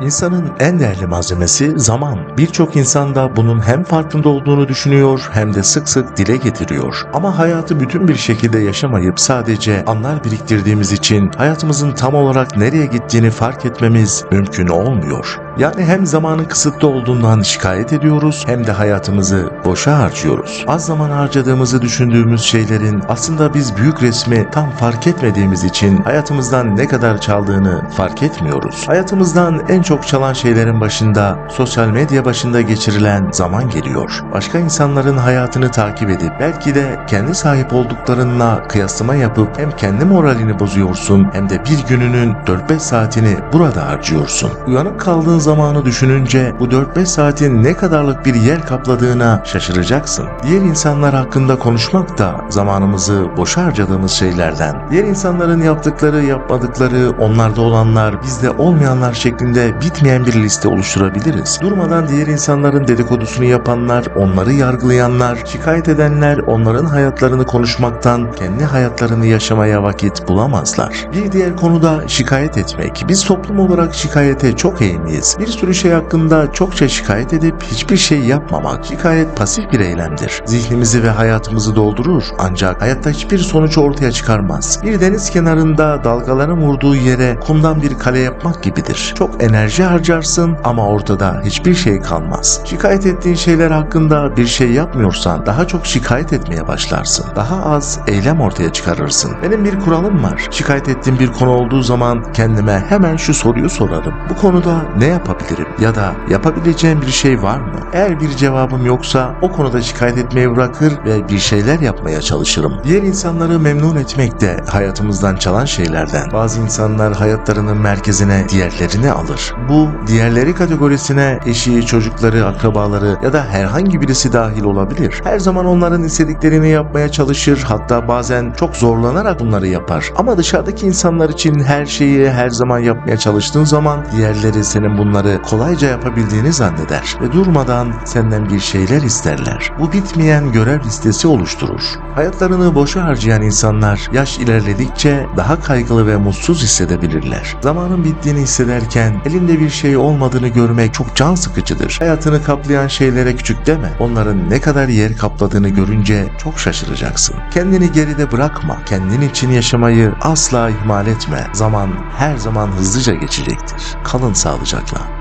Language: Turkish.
İnsanın en değerli malzemesi zaman. Birçok insan da bunun hem farkında olduğunu düşünüyor hem de sık sık dile getiriyor. Ama hayatı bütün bir şekilde yaşamayıp sadece anlar biriktirdiğimiz için hayatımızın tam olarak nereye gittiğini fark etmemiz mümkün olmuyor. Yani hem zamanın kısıtlı olduğundan şikayet ediyoruz hem de hayatımızı boşa harcıyoruz. Az zaman harcadığımızı düşündüğümüz şeylerin aslında biz büyük resmi tam fark etmediğimiz için hayatımızdan ne kadar çaldığını fark etmiyoruz. Hayatımızdan en çok çalan şeylerin başında sosyal medya başında geçirilen zaman geliyor. Başka insanların hayatını takip edip belki de kendi sahip olduklarınla kıyaslama yapıp hem kendi moralini bozuyorsun hem de bir gününün 4-5 saatini burada harcıyorsun. Uyanık kaldığın zamanı düşününce bu 4-5 saatin ne kadarlık bir yer kapladığına şaşıracaksın. Diğer insanlar hakkında konuşmak da zamanımızı boşa harcadığımız şeylerden. Diğer insanların yaptıkları, yapmadıkları, onlarda olanlar, bizde olmayanlar şeklinde bitmeyen bir liste oluşturabiliriz. Durmadan diğer insanların dedikodusunu yapanlar, onları yargılayanlar, şikayet edenler onların hayatlarını konuşmaktan kendi hayatlarını yaşamaya vakit bulamazlar. Bir diğer konuda şikayet etmek. Biz toplum olarak şikayete çok eğimliyiz. Bir sürü şey hakkında çokça şikayet edip hiçbir şey yapmamak. Şikayet pasif bir eylemdir. Zihnimizi ve hayatımızı doldurur ancak hayatta hiçbir sonuç ortaya çıkarmaz. Bir deniz kenarında dalgaların vurduğu yere kumdan bir kale yapmak gibidir. Çok enerji harcarsın ama ortada hiçbir şey kalmaz. Şikayet ettiğin şeyler hakkında bir şey yapmıyorsan daha çok şikayet etmeye başlarsın. Daha az eylem ortaya çıkarırsın. Benim bir kuralım var. Şikayet ettiğim bir konu olduğu zaman kendime hemen şu soruyu sorarım. Bu konuda ne yapabilirim? Ya da yapabileceğim bir şey var mı? Eğer bir cevabım yoksa o konuda şikayet etmeyi bırakır ve bir şeyler yapmaya çalışırım. Diğer insanları memnun etmek de hayatımızdan çalan şeylerden. Bazı insanlar hayatlarının merkezine diğerlerini alır. Bu diğerleri kategorisine eşi, çocukları, akrabaları ya da herhangi birisi dahil olabilir. Her zaman onların istediklerini yapmaya çalışır hatta bazen çok zorlanarak bunları yapar. Ama dışarıdaki insanlar için her şeyi her zaman yapmaya çalıştığın zaman diğerleri senin bunları kolayca yapabildiğini zanneder ve durmadan senden bir şeyler isterler. Bu bitmeyen görev listesi oluşturur. Hayatlarını boşa harcayan insanlar yaş ilerledikçe daha kaygılı ve mutsuz hissedebilirler. Zamanın bittiğini hissederken elinde bir şey olmadığını görmek çok can sıkıcıdır. Hayatını kaplayan şeylere küçük deme. Onların ne kadar yer kapladığını görünce çok şaşıracaksın. Kendini geride bırakma. Kendin için yaşamayı asla ihmal etme. Zaman her zaman hızlıca geçecektir. Kalın sağlıcakla.